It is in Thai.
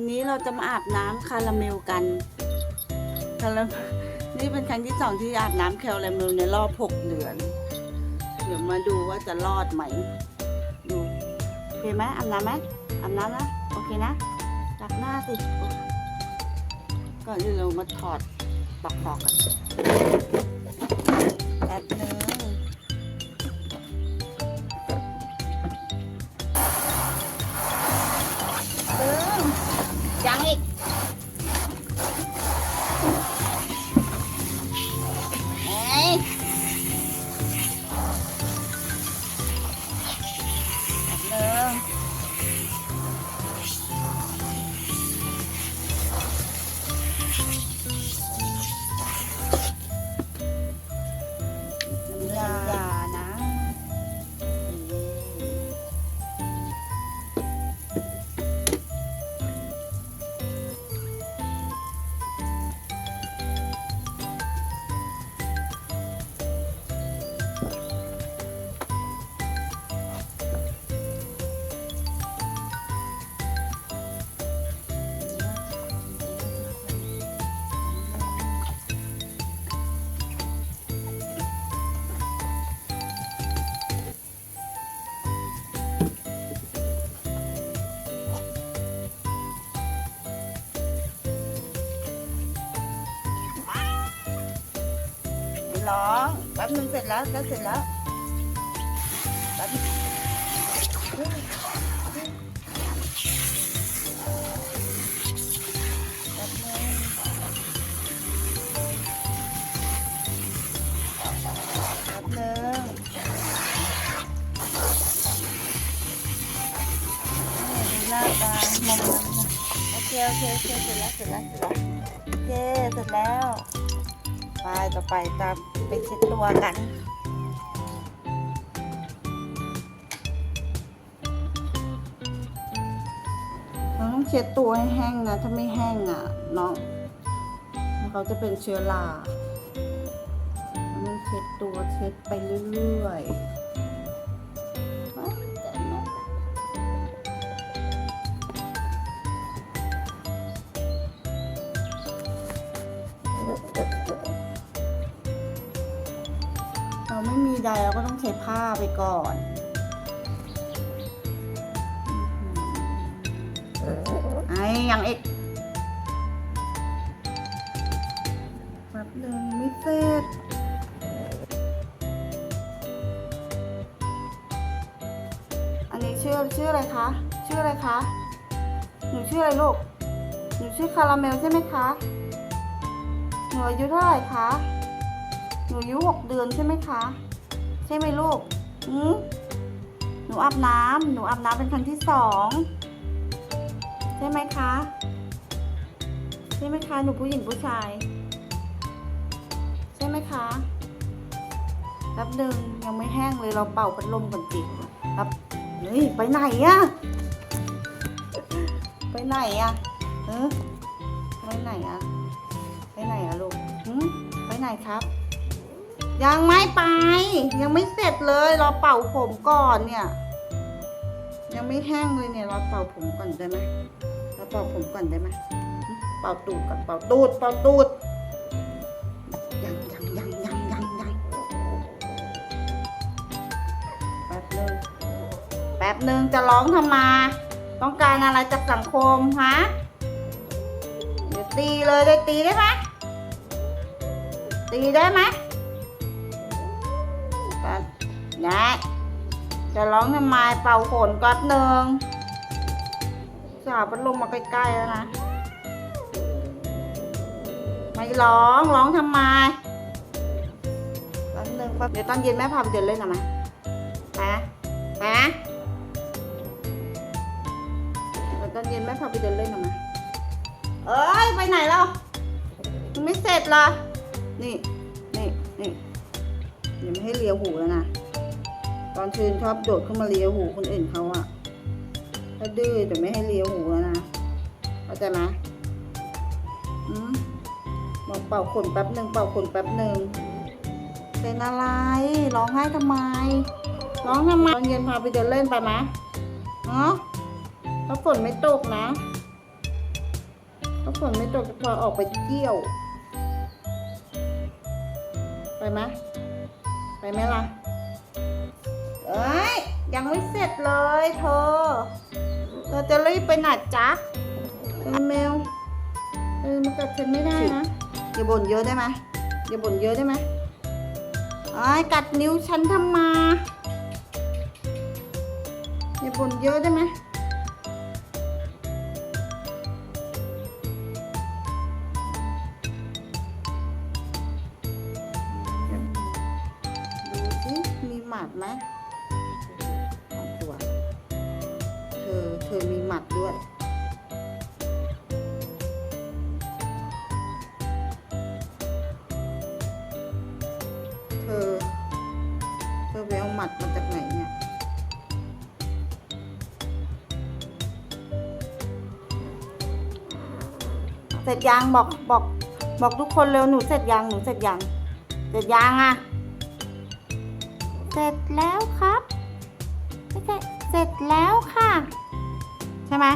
วันนี้เราจะมาอาบน้ำคาราเมลกันคารานี่เป็นครั้งที่สองที่อาบน้ำคาราเมลในรอบหกเดือน เดี๋ยวมาดูว่าจะรอดไหมดูโอเคไหมอาบน้ำไหมอาบน้ำนะโอเคนะจับหน้าสิก่อนที่เรามาถอดปลอกคอกัน ร้องแป๊บนึงเสร็จแล้วก็เสร็จแล้วแป๊บนึงแป๊บนึงแป๊บนึงนี่หน้าตามองโอเคโอเคโอเคเสร็จแล้วเสร็จแล้วเสร็จแล้วโอเคเสร็จแล้ว ต่อไปตามไปเช็ดตัวกันเราต้องเช็ดตัวให้แห้งนะ ถ้าไม่แห้งอะน้องเขาจะเป็นเชื้อราเราต้องเช็ดตัวเช็ดไปเรื่อยๆ ใดเราก็ต้องใช้ผ้าไปก่อน ไอ้ยังอีกแป๊บหนึงไม่เสร็จอันนี้ชื่อชื่ออะไรคะ ชื่ออะไรคะ หนูชื่ออะไรลูก หนูชื่อคาราเมลใช่ไหมคะ หนูอายุเท่าไหร่คะ หนูอายุหกเดือนใช่ไหมคะ ใช่ไหมลูกอืมหนูอาบน้ำหนูอาบน้ำเป็นครั้งที่สองใช่ไหมคะใช่ไหมคะหนูผู้หญิงผู้ชาย ใช่ไหมคะแป๊บหนึ่งยังไม่แห้งเลยเราเป่าพัดลมก่อนจิครับเฮ้ยไปไหนอะไปไหนอะเออไปไหนอะไปไหนอะลูกหืมไปไหนครับ ยังไม่ไป ยังไม่เสร็จเลยเราเป่าผมก่อนเนี่ย ยังไม่แห้งเลยเนี่ยเราเป่าผมก่อนได้ไหมเราเป่าผมก่อนได้ไหมเป่าตูดก่อนเป่าตูดเป่าตูดยังยังยังยังยังยังแป๊บนึงแป๊บนึงจะร้องทำไมต้องการอะไรจากสังคมฮะเดี๋ยวตีเลยได้ตีได้ไหมตีได้ไหม นะจะร้องทำไมเป่าขนก๊อตหนึ่งสาวพัดลมมาใกล้ๆแล้วนะ ไม่ร้องร้องทำไมก๊อตหนึ่งเดี๋ยวตอนเย็นแม่พาไปเดินเล่นหน่อยไหมฮะฮะเดี๋ยวตอนเย็นแม่พาไปเดินเล่นหน่อยไหมเอ้ยไปไหนแล้วยังไม่เสร็จเหรอนี่ นี่ นี่เดี๋ยวไม่ให้เลียวหูแล้วนะ ตอนคืนชอบโดดเข้ามาเลียวหูคนอื่นเขาอะถ้าดื้อเดี๋ยวไม่ให้เลียวหูแล้วนะเข้าใจไหมอืมบอกเป่าขนแป๊บหนึ่งเป่าขนแป๊บหนึ่งเป็นอะไรร้องไห้ทำไมร้องทำไมตอนเย็นพาไปเดินเล่นไปไหมเนาะถ้าฝนไม่ตกนะถ้าฝนไม่ตกจะพอออกไปเที่ยว ไปไหมไปไหมล่ะ ยยังไม่เสร็จเลยเธอเราจะรีบไปไหนจ๊ะเออแมวเออมากัดฉันไม่ได้นะอย่าบ่นเยอะได้ไหมอย่าบ่นเยอะได้ไหมไอ้ายกัดนิ้วฉันทำไมาอย่าบ่นเยอะได้ไหมดูสิมีหมัดไหม เธอเธอมีหมัดด้วย เธอ เธอไปเอาหมัดมาจากไหนเนี่ยเสร็จยังบอกบอกบอกทุกคนเร็วหนูเสร็จยังหนูเสร็จยังเสร็จยังอะเสร็จแล้วครับไม่ใช่เสร็จแล้วค่ะ ใช่ไหม